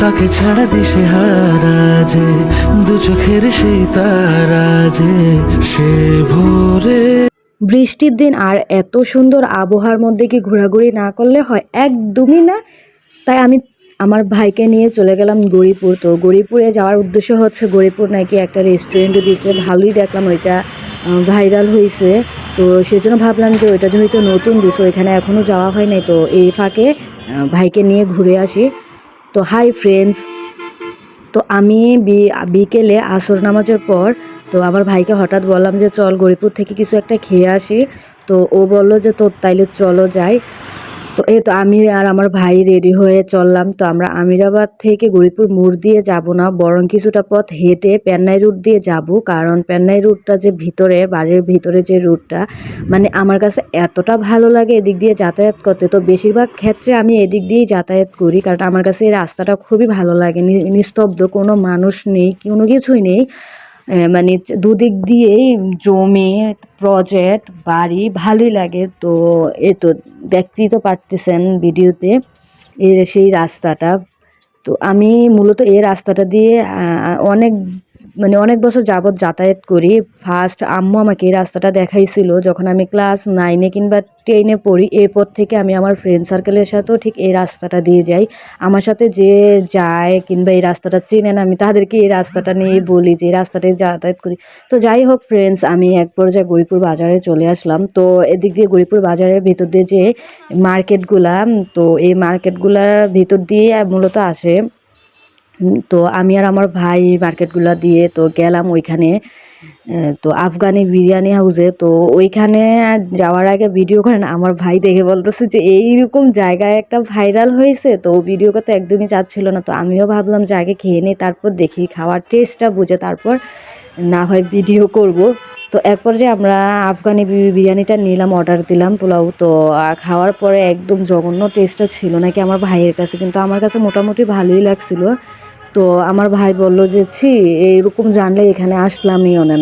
তাকে ছাড়া দিশে হারা যে দু চোখের সেই তারা যে সে ভোরে বৃষ্টির দিন আর এত সুন্দর আবহাওয়ার মধ্যে কি ঘোরাঘুরি না করলে হয়? একদমই না। তাই আমি আমার ভাইকে নিয়ে চলে গেলাম গৌরীপুর তো গৌরীপুরে যাওয়ার উদ্দেশ্য হচ্ছে গৌরীপুর নাকি একটা রেস্টুরেন্টে দিচ্ছে ভালোই দেখলাম ওইটা ভাইরাল হয়েছে তো সেজন্য ভাবলাম যে ওইটা যেহেতু নতুন দিছে, ওইখানে এখনও যাওয়া হয় নাই তো এই ফাঁকে ভাইকে নিয়ে ঘুরে আসি। তো হাই ফ্রেন্ডস তো আমি বিকেলে আসর নামাজের পর, তো আমার ভাইকে হঠাৎ বললাম যে, চল গরিপুর থেকে কিছু একটা খেয়ে আসি। তো ও বলল যে, তোর তাইলে চলো যাই। তো এই তো আমি আর আমার ভাই রেডি হয়ে চললাম। তো আমরা আমিরাবাদ থেকে গরিপুর মোড় দিয়ে যাব না, বরং কিছুটা পথ হেঁটে পেন্নাই রুট দিয়ে যাব। কারণ পেন্নাই রুটটা যে ভিতরে, বাড়ির ভিতরে যে রুটটা মানে আমার কাছে এতটা ভালো লাগে এদিক দিয়ে যাতায়াত করতে। তো বেশিরভাগ ক্ষেত্রে আমি এদিক দিয়েই যাতায়াত করি, কারণ আমার কাছে এই রাস্তাটা খুবই ভালো লাগে। নিস্তব্ধ, কোনো মানুষ নেই, কোনো কিছুই নেই। মানে দুদিক দিয়েই জমি প্রজেক্ট বাড়ি ভালোই লাগে। তো এ তো দেখতেই তো পারতেছেন ভিডিওতে এর সেই রাস্তাটা। তো আমি মূলত এই রাস্তাটা দিয়ে অনেক মানে অনেক বছর যাবৎ যাতায়াত করি। ফার্স্ট আম্মু আমাকে এই রাস্তাটা দেখাইছিল। যখন আমি ক্লাস নাইনে কিংবা টেনে পড়ি, এরপর থেকে আমি আমার ফ্রেন্ড সার্কেলের সাথেও ঠিক এই রাস্তাটা দিয়ে যাই। আমার সাথে যে যায় কিংবা এই রাস্তাটা চেনে না, আমি তাদেরকে এই রাস্তাটা নিয়ে বলি যে, এই রাস্তাটায় যাতায়াত করি। তো যাই হোক ফ্রেন্ডস আমি এক পর্যায়ে গরিপুর বাজারে চলে আসলাম। তো এদিক দিয়ে গরিপুর বাজারের ভিতর দিয়ে যে মার্কেটগুলা তো এই মার্কেটগুলার ভিতর দিয়ে মূলত আসে তো আমি আর আমার ভাই মার্কেটগুলো দিয়ে তো গেলাম ওইখানে। তো আফগানি বিরিয়ানি হাউসে তো ওইখানে যাওয়ার আগে ভিডিও করেন, আমার ভাই দেখে বলতেছে যে এইরকম জায়গায় একটা ভাইরাল হয়েছে, তো ভিডিও করতে একদমই চাচ্ছিল না। তো আমিও ভাবলাম যে আগে খেয়ে নিই, তারপর দেখি, খাওয়ার টেস্টটা বুঝে, তারপর না হয় ভিডিও করব। তো এক পর্যায়ে আমরা আফগানি বিরিয়ানিটা নিলাম অর্ডার দিলাম পোলাও, তো খাওয়ার পরে একদম জঘন্য টেস্টটা ছিল নাকি আমার ভাইয়ের কাছে, কিন্তু আমার কাছে মোটামুটি ভালোই লাগছিল। তো আমার ভাই বলল যে, ছি, এইরকম জানলে এখানে আসলামই অনে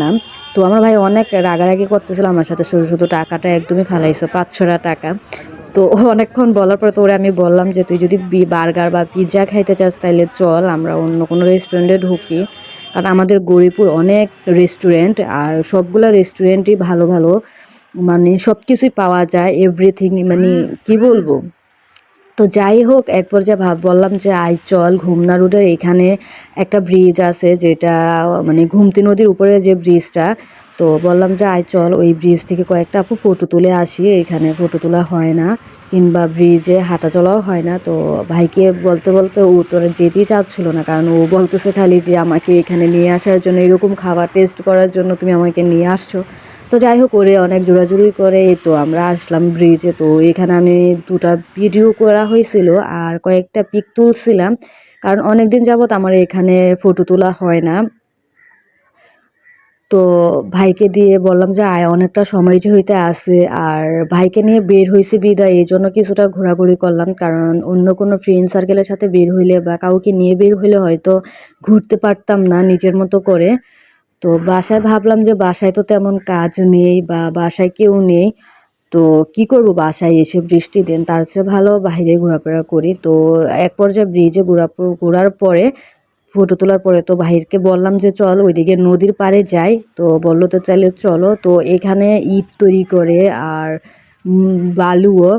তো আমার ভাই অনেক রাগারাগি করতেছিল আমার সাথে, শুধু শুধু টাকাটা একদমই ফেলাইছে, পাঁচশোটা টাকা। তো অনেকক্ষণ বলার পরে তো ওরে আমি বললাম যে, তুই যদি বার্গার বা পিৎজা খাইতে চাস তাহলে চল, আমরা অন্য কোনো রেস্টুরেন্টে ঢুকি। কারণ আমাদের গরিপুর অনেক রেস্টুরেন্ট আর সবগুলো রেস্টুরেন্টই ভালো ভালো মানে সব কিছুই পাওয়া যায় এভরিথিং মানে কি বলব? তো যাই হোক এক পর্যায়ে ভাব, বললাম যে আই চল, ঘুমনা রোডের এখানে একটা ব্রিজ আছে যেটা মানে ঘুমতি নদীর উপরে যে ব্রিজটা তো বললাম যে আই চল, ওই ব্রিজ থেকে কয়েকটা আপু ফটো তুলে আসি, এখানে ফটো তোলা হয় না। কিংবা ব্রিজে হাঁটা চলাও হয় না। তো ভাইকে বলতে বলতে ও তোর যেতেই চাচ্ছিল না। কারণ ও বলতেছে খালি যে, আমাকে এখানে নিয়ে আসার জন্য এরকম খাবার টেস্ট করার জন্য তুমি আমাকে নিয়ে আসছো। তো যাই হোক করে অনেক জোরাজুরি করে। তো আমরা আসলাম ব্রিজে তো এখানে আমি দুটা ভিডিও করা হয়েছিল আর কয়েকটা পিক তুলছিলাম। কারণ অনেক দিন যাবত আমার এখানে ফটো তোলা হয় না। তো ভাইকে দিয়ে বললাম যে, আয়, অনেকটা সময় হইতে আসে আর ভাইকে নিয়ে বের হয়েছি বিদায়। এই জন্য কিছুটা ঘোরাঘুরি করলাম, কারণ অন্য কোনো ফ্রেন্ড সার্কেলের সাথে বের হইলে বা কাউকে নিয়ে বের হইলে হয়তো ঘুরতে পারতাম না নিজের মতো করে। তো বাসায় ভাবলাম যে, বাসায় তো তেমন কাজ নেই বা বাসায় কেউ নেই, তো কি করব বাসায় এসে বৃষ্টি দিন? তার চেয়ে ভালো বাইরে ঘোরাফেরা করি। তো এক পর্যায়ে ব্রিজে ঘোরা ঘোরার পরে ফটো তোলার পরে তো ভাইকে বললাম যে, চল ওইদিকে নদীর পাড়ে যাই। তো বলল তো চাইলে চলো। তো এখানে ইট তৈরি করে আর বালুও।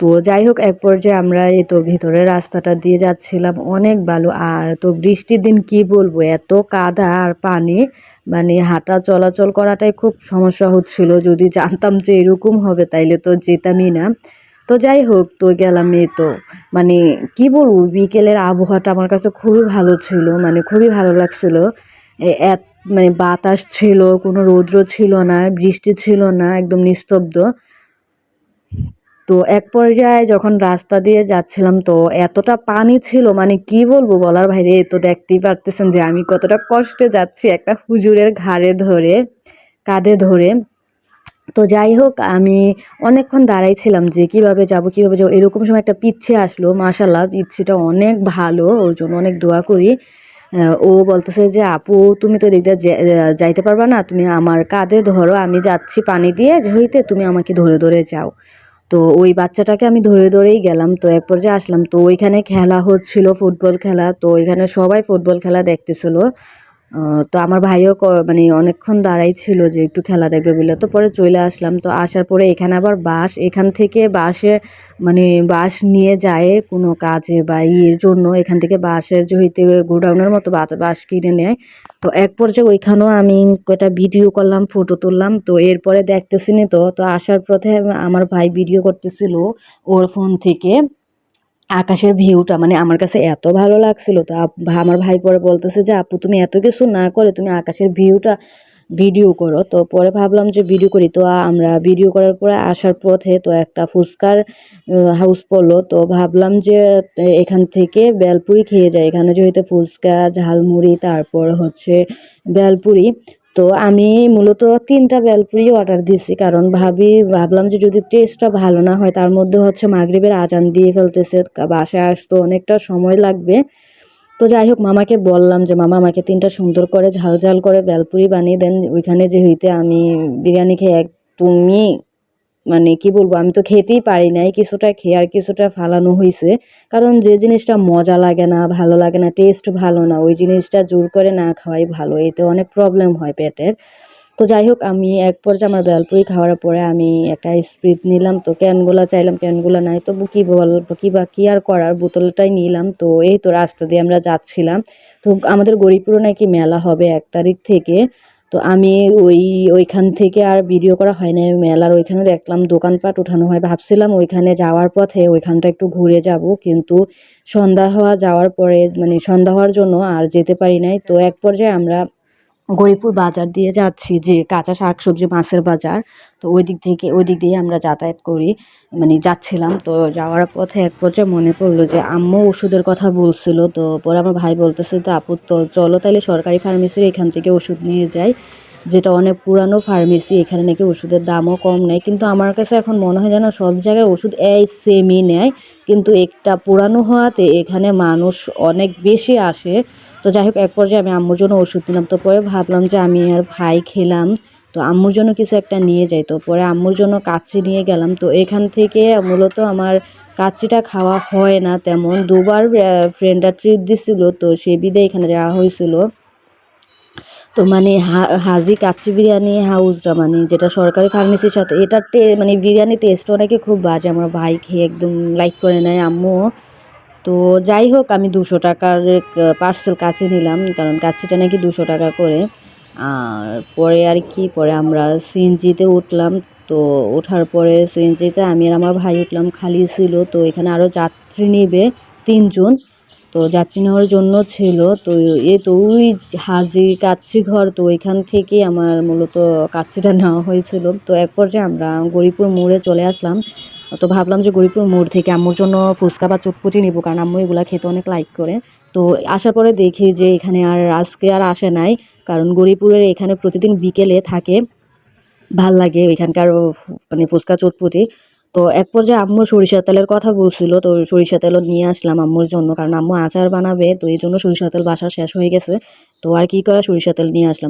তো যাই হোক, এক পর্যায়ে আমরা এই তো ভিতরে রাস্তাটা দিয়ে যাচ্ছিলাম, অনেক বালু। আর তো বৃষ্টির দিন কি বলব, এত কাদা আর পানি। মানে হাঁটা চলাচল করাটাই খুব সমস্যা হচ্ছিল। যদি জানতাম যে এরকম হবে, তাইলে তো যেতামই না। তো যাই হোক তো গেলাম এই তো। মানে কি বলব, বিকেলের আবহাওয়াটা আমার কাছে খুবই ভালো ছিল মানে খুবই ভালো লাগছিল। এ- এত মানে বাতাস ছিল, কোনো রৌদ্র ছিল না, বৃষ্টি ছিল না, একদম নিস্তব্ধ। তো এক পর্যায়ে যখন রাস্তা দিয়ে যাচ্ছিলাম, তো এতটা পানি ছিল মানে কি বলব বলার বাইরে তো দেখতেই পারতেছেন যে আমি কতটা কষ্টে যাচ্ছি একটা হুজুরের ঘাড়ে ধরে, কাঁধে ধরে। তো যাই হোক, আমি অনেকক্ষণ দাঁড়াইছিলাম যে কীভাবে যাব, কীভাবে যাব, এরকম সময় একটা পিচ্ছে আসলো মাশাল্লাহ পিচ্ছিটা অনেক ভালো, ওর জন্য অনেক দোয়া করি। ও বলতেছে যে, আপু, তুমি তো দিকটা যাইতে পারবা না, তুমি আমার কাঁধে ধরো, আমি যাচ্ছি পানি দিয়ে হইতে তুমি আমাকে ধরে ধরে যাও। তো ওই বাচ্চাটাকে আমি ধরে, ধরেই গেলাম, তো এক পর্যায়ে আসলাম, তো ওইখানে খেলা হচ্ছিল, ফুটবল খেলা, তো ওইখানে সবাই ফুটবল খেলা দেখতেছিল। তো আমার ভাইও মানে অনেকক্ষণ দাঁড়াই ছিল যে একটু খেলা দেখবে বলে। তো পরে চলে আসলাম। তো আসার পরে এখানে আবার বাস, এখান থেকে বাসে মানে বাস নিয়ে যায় কোনো কাজে বা ইয়ের জন্য। এখান থেকে বাসের জহিতে গোডাউনের মতো বাস কিনে নেয়। তো এক পর্যায়ে ওইখানেও আমি কয়টা ভিডিও করলাম ফটো তুললাম। তো এরপরে দেখতেছিনি তো। তো আসার পথে আমার ভাই ভিডিও করতেছিল ওর ফোন থেকে। আকাশের ভিউটা মানে আমার কাছে এত ভালো লাগছিল। তো আমার ভাই পরে বলতেছে যে, আপু, তুমি এত কিছু না করে তুমি আকাশের ভিউটা ভিডিও করো। তো পরে ভাবলাম যে ভিডিও করি। তো আমরা ভিডিও করার পরে আসার পথে তো একটা ফুচকার হাউস পড়ল। তো ভাবলাম যে এখান থেকে বেলপুরি খেয়ে যাই। এখানে যেহেতু ফুচকা, ঝালমুড়ি, তারপর হচ্ছে বেলপুরি। তো আমি মূলত তিনটা বেলপুরি অর্ডার দিছি, কারণ ভাবি, ভাবলাম যে যদি টেস্টটা ভালো না হয়, তার মধ্যে হচ্ছে মাগরীবের আজান দিয়ে ফেলতেছে বাসায় আসতো অনেকটা সময় লাগবে। তো যাই হোক, মামাকে বললাম যে, মামা, আমাকে তিনটা সুন্দর করে ঝাল ঝাল করে বেলপুরি বানিয়ে দেন। ওইখানে যে হইতে আমি বিরিয়ানি খেয়ে একদমই মানে কি বলব, আমি তো খেতেই পারি নাই, কিছুটা খেয়ে আর কিছুটা ফালানো হয়েছে কারণ যে জিনিসটা মজা লাগে না, ভালো লাগে না টেস্ট ভালো না, ওই জিনিসটা জোর করে না খাওয়াই ভালো, এতে অনেক প্রবলেম হয় পেটের। তো যাই হোক, আমি এক পর্যায়ে আমার বেলপুরি খাওয়ার পরে আমি একটা স্প্রিট নিলাম, তো ক্যানগুলা চাইলাম, ক্যানগুলা নাই, তবু কী বলব কী বা, কী আর করার, বোতলটাই নিলাম, তো এই তো রাস্তা দিয়ে আমরা যাচ্ছিলাম। তো আমাদের গরিপুরে নাকি মেলা হবে এক তারিখ থেকে তো আমি ওই, ওইখান থেকে আর ভিডিও করা হয় না মেলার ওইখানে দেখলাম দোকানপাট ওঠানো হয়। ভাবছিলাম ওইখানে যাওয়ার পথে ওইখানটা একটু ঘুরে যাব, কিন্তু সন্ধ্যা হওয়া যাওয়ার পরে মানে সন্ধ্যা হওয়ার জন্য আর যেতে পারি নাই। তো এক পর্যায়ে আমরা গরিপুর বাজার দিয়ে যাচ্ছি যে কাঁচা শাকসবজি, মাছের বাজার। তো ওই দিক থেকে, ওই দিক দিয়ে আমরা যাতায়াত করি। মানে যাচ্ছিলাম, তো যাওয়ার পথে এক পর্যায়ে মনে পড়ল যে আম্মু ওষুধের কথা বলছিল। তো পরে আমার ভাই বলতেছে, তো আপু, তো চলো তাহলে সরকারি ফার্মেসির এখান থেকে ওষুধ নিয়ে যাই। যেটা অনেক পুরানো ফার্মেসি এখানে নাকি ওষুধের দামও কম নেয়। কিন্তু আমার কাছে এখন মনে হয় যেন সব জায়গায় ওষুধ এই সেমই নেয়। কিন্তু একটা পুরানো হওয়াতে এখানে মানুষ অনেক বেশি আসে। তো যাই হোক, এক পর্যায়ে আমি আম্মুর জন্য ওষুধ নিলাম তো পরে ভাবলাম যে আমি আর ভাই খেলাম। তো আম্মুর জন্য কিছু একটা নিয়ে যাই। তো পরে আম্মুর জন্য কাচ্চি নিয়ে গেলাম। তো এখান থেকে মূলত আমার কাচ্চিটা খাওয়া হয় না তেমন। দুবার ফ্রেন্ডরা ট্রিট দিছিল। তো সে বিদে এখানে যাওয়া হয়েছিল। তো মানে হাজি কাচ্চি বিরিয়ানি হাউসটা মানে যেটা সরকারি ফার্মেসির সাথে এটার টে মানে বিরিয়ানি টেস্টও নাকি খুব বাজে, আমার ভাই খেয়ে একদম লাইক করে নেয়, আম্মু। তো যাই হোক, আমি দুশো টাকার পার্সেল কাছে নিলাম, কারণ কাচ্চিটা নাকি দুশো টাকা করে। আর পরে আর কি, পরে আমরা সিএনজিতে উঠলাম, তো ওঠার পরে সিএনজিতে আমি আর আমার ভাই উঠলাম, খালি ছিল, তো এখানে আরও যাত্রী নেবে তিনজন। তো যাত্রী নেওয়ার জন্য ছিল। তো এ তো ওই হাজি কাচ্চি ঘর, তো ওইখান থেকে আমার মূলত কাচ্ছিটা নেওয়া হয়েছিল। তো এক পর্যায়ে আমরা গরিপুর মোড়ে চলে আসলাম। তো ভাবলাম যে গরিপুর মোড় থেকে আম্মুর জন্য ফুচকা বা চটপটি নেব, কারণ আম্মু এগুলা খেতে অনেক লাইক করে। তো আসার পরে দেখি যে এখানে আর আজকে আর আসে নাই, কারণ গরিপুরের এখানে প্রতিদিন বিকেলে থাকে। ভালো লাগে এখানকার মানে ফুচকা, চটপটি। তো এক পর্যায়ে আম্মু সরিষা তেলের কথা বলছিল, তো সরিষা তেলও নিয়ে আসলাম আম্মুর জন্য, কারণ আম্মু আচার বানাবে, তো এই জন্য সরিষা তেল বাসা শেষ হয়ে গেছে। তো আর কি করে, সরিষা তেল নিয়ে আসলাম।